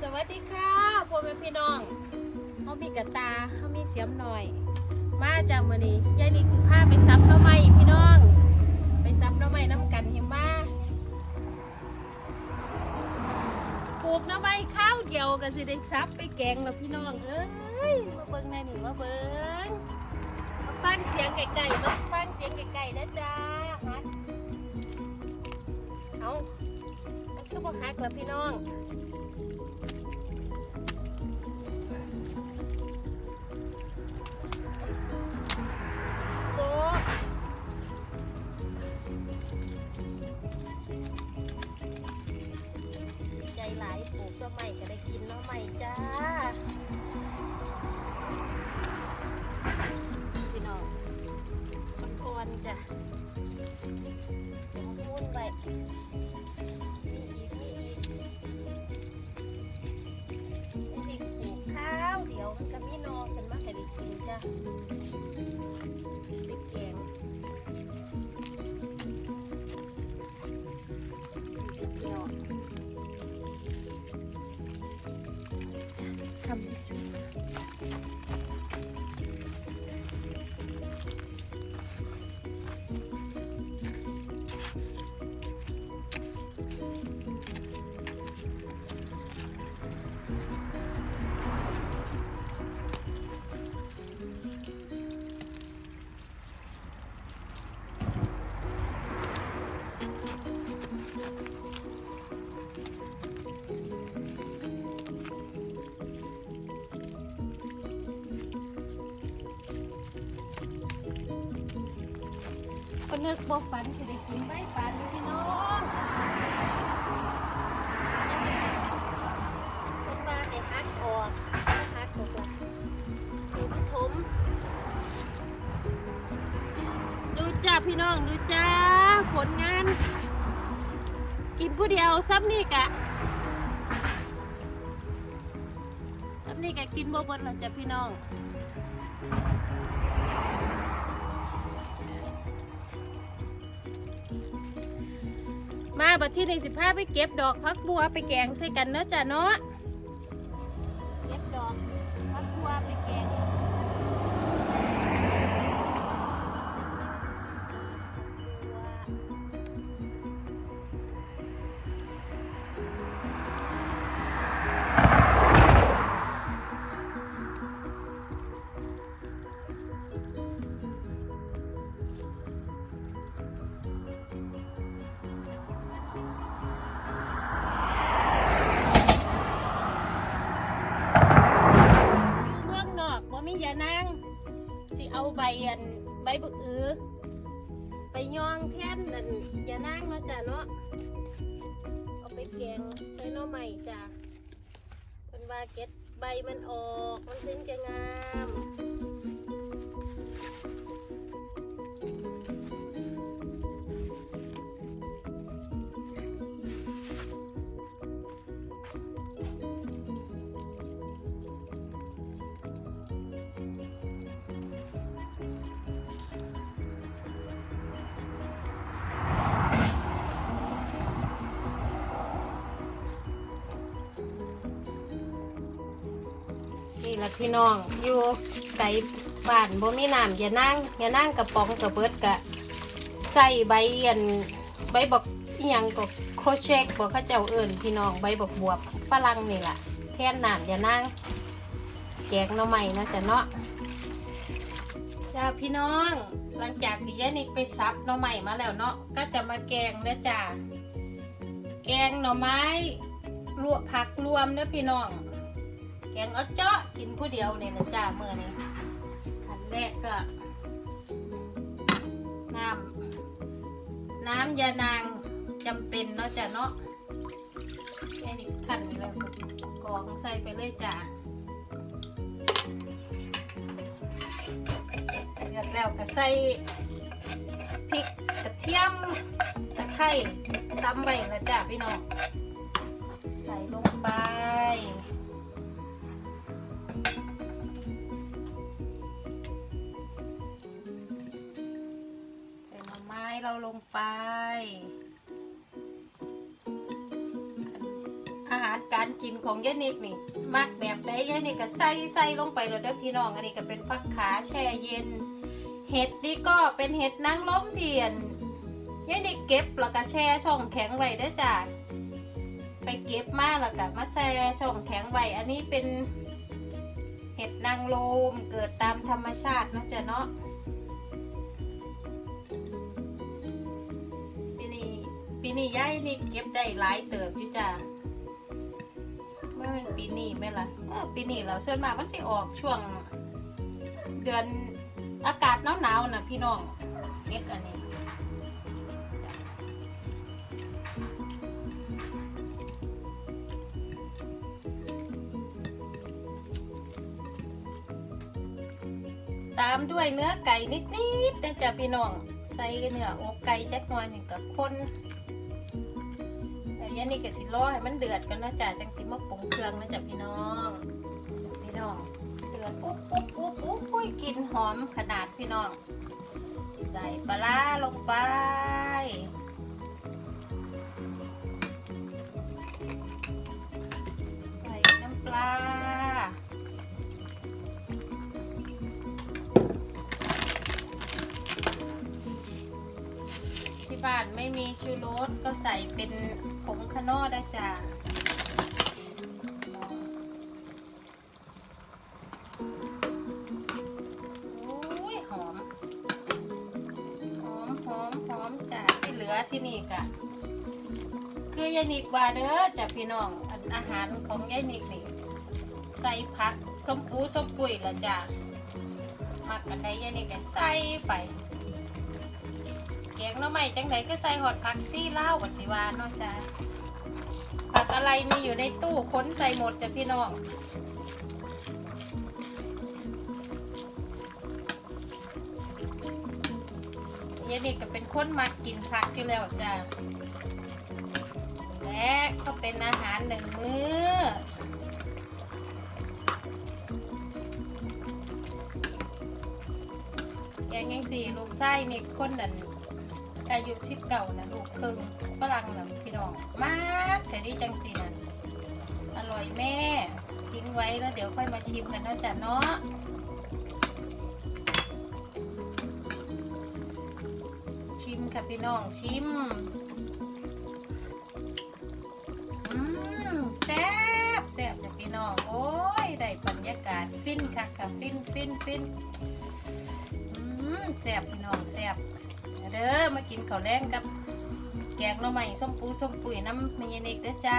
สวัสดีค่ะพ่อแม่พี่น้องเขามีกระตาเขามีเสียมหน่อย มาจากมือนี้ยายนิกสิพาไปซับน้อไม้พี่น้อง ไปซับน้อไม้น้ำกันเห็นมาปลูกน้อไม้ข้าวเดียวก็สิได้ซับไปแกงแล้วพี่น้องเอ้ยมาเบิ่งแน่นี่มาเบิ่งมาฟังเสียงไก่ๆมาฟังเสียงไก่ๆนะจ๊ะฮะเอามันคือบ่ฮักแล้วพี่น้อง หลายปลูกก็ไม่ก็ได้กินเนาะไม่จ้าพี่น้องอ่อนๆจ้ะเดี๋ยวมุ่นไปมีอีกมีอีกมีปลูกข้าวเดี๋ยวมันก็มีนอขึ้นมาให้ได้กินจ้ะ ทำที่ ก็นึกบอกฝันจะได้กินใบฝันพี่น้องคนมาในฮักออกฮักออกละดูพี่ผมดูจ้าพี่น้องดูจ้าผลงาน กินผู้เดียวซ้ำนี่กะซ้ำนี่กะกินบ่บิดแล้วจ้ะพี่น้อง มาบัดที่หนึ่งสิบห้าไปเก็บดอกพักบัวไปแกงใส่กันเนาะจ้ะเนาะเก็บดอกพักบัวไปแกง อาใบอันใบบึกอือไปย่องแทนอันยานั่งเนาะจ้ะเนาะเอาไปแกงใส่หน่อใหม่จ้ะเป็นว่าเก็ตใบมันออกมันถึงจะงาม นี่ละพี่น้อง อยู่ไก่บ้านบ่มีน้ำอย่านั่งอย่านั่งกระป๋องกระเบิดกะใส่ใบอันใบบักอิหยังก็โครเชกบอกเขาเจ้าเอิญพี่น้องใบบักบวบฝรั่งนี่ล่ะแทนน้ำอย่านั่งแกงหน่อไม้นะจ๊ะเนาะจ้าพี่น้อง หลังจากที่ยายนิกไปซับหน่อไม้มาแล้วเนาะก็จะมาแกงเด้อจ้าแกงหน่อไม้ลวกผักรวมเด้อพี่น้อง แกงเอาเจาะกินผู้เดียวเนี่ยนะจ้าเมื่อนี้ขั้นแรกก็ น้ำน้ำยานางจำเป็นเนาะจ้ะเนาะแค่นี้ขั้นไปแล้วกองใส่ไปเลยจ้าเดือดแล้วก็ใส่พริกกระเทียมตะไคร้ตำไว้แล้วจ้าพี่น้องใส่ลงไป ลงไป อาหารการกินของยายนิกนี่มักแบบใดยายนิกก็ใส่ใส่ลงไปแล้วเด้อพี่น้องอันนี้ก็เป็นผักขาแช่เย็น เห็ดนี่ก็เป็นเห็ดนางล้มเทียนยายนิกเก็บแล้วก็แช่ช่องแข็งไว้เด้อจ้าไปเก็บมาแล้วก็มาแช่ช่องแข็งไว้อันนี้เป็นเห็ดนางลมเกิดตามธรรมชาตินะจ๊ะเนาะ นี้ย้ายนี่เก็บได้หลายเติบอยู่จ้าเมื่อเป็นปีนี้ไหมล่ะเออปีนี้เราส่วนมากมันสิออกช่วง เดือนอากาศหนาวๆนะพี่น้องเก็บอันนี้ตามด้วยเนื้อไก่นิดๆนะจ๊ะพี่น้อง ใส่เนื้ออกไก่จักหน่อยหนึ่งกับคน แต่ยันนี้ก็สิรอให้มันเดือดกันนะจ๊ะจังสิมาปรุงเครื่องนะจ๊ะพี่น้องพี่น้องเดือดปุ๊บปุ๊บปุ๊บปุ๊บปุ้ยกลินหอมขนาดพี่น้อง ใส่ปลาลงไป ม่มีชูรสก็ใส่เป็นผงคานอได้จ้าหอมหอมหอมหอมจ้ะที่เหลือที่นี่กะคือยายนิกว่าเด้อจ้ะพี่น้องอาหารของยายนิกนี่ใส่ผักส้มปูส้มปุ๋ยละจ้ะมักกันได้ยายนิกก็ใส่ไป งหน้อใหม่จังไดก็ใส่หอดผักซี่เล่าวกับสิวาเนาะจ้าผักอะไรมีอยู่ในตู้ค้นใส่หมดจ้ะพี่น้องยายนี่ก็เป็นคนมักกินผักอยู่แล้วจ้าและก็เป็นอาหารหนึ่งมื้อแกงยังสี่ลูกไส้นี่คนนั้น อายุชิดเก่านะลูกครึ่งฝรั่งนะพี่น้องมากแต่ดีจังสีนะอร่อยแม่ทิ้งไว้แล้วเดี๋ยวค่อยมาชิมกันนะจ๊ะเนาะชิมค่ะพี่น้องชิมแซ่บแซ่บจ้ะพี่น้องโอ้ยได้บรรยากาศฟินค่ะค่ะฟินฟินฟินแซ่บพี่น้องแซ่บ เด้อมากินข้าวแรงกับ แกงหน่อไม้ส้มปูส้มปุ๋ยน้ำเมยเนกเด้อจ้า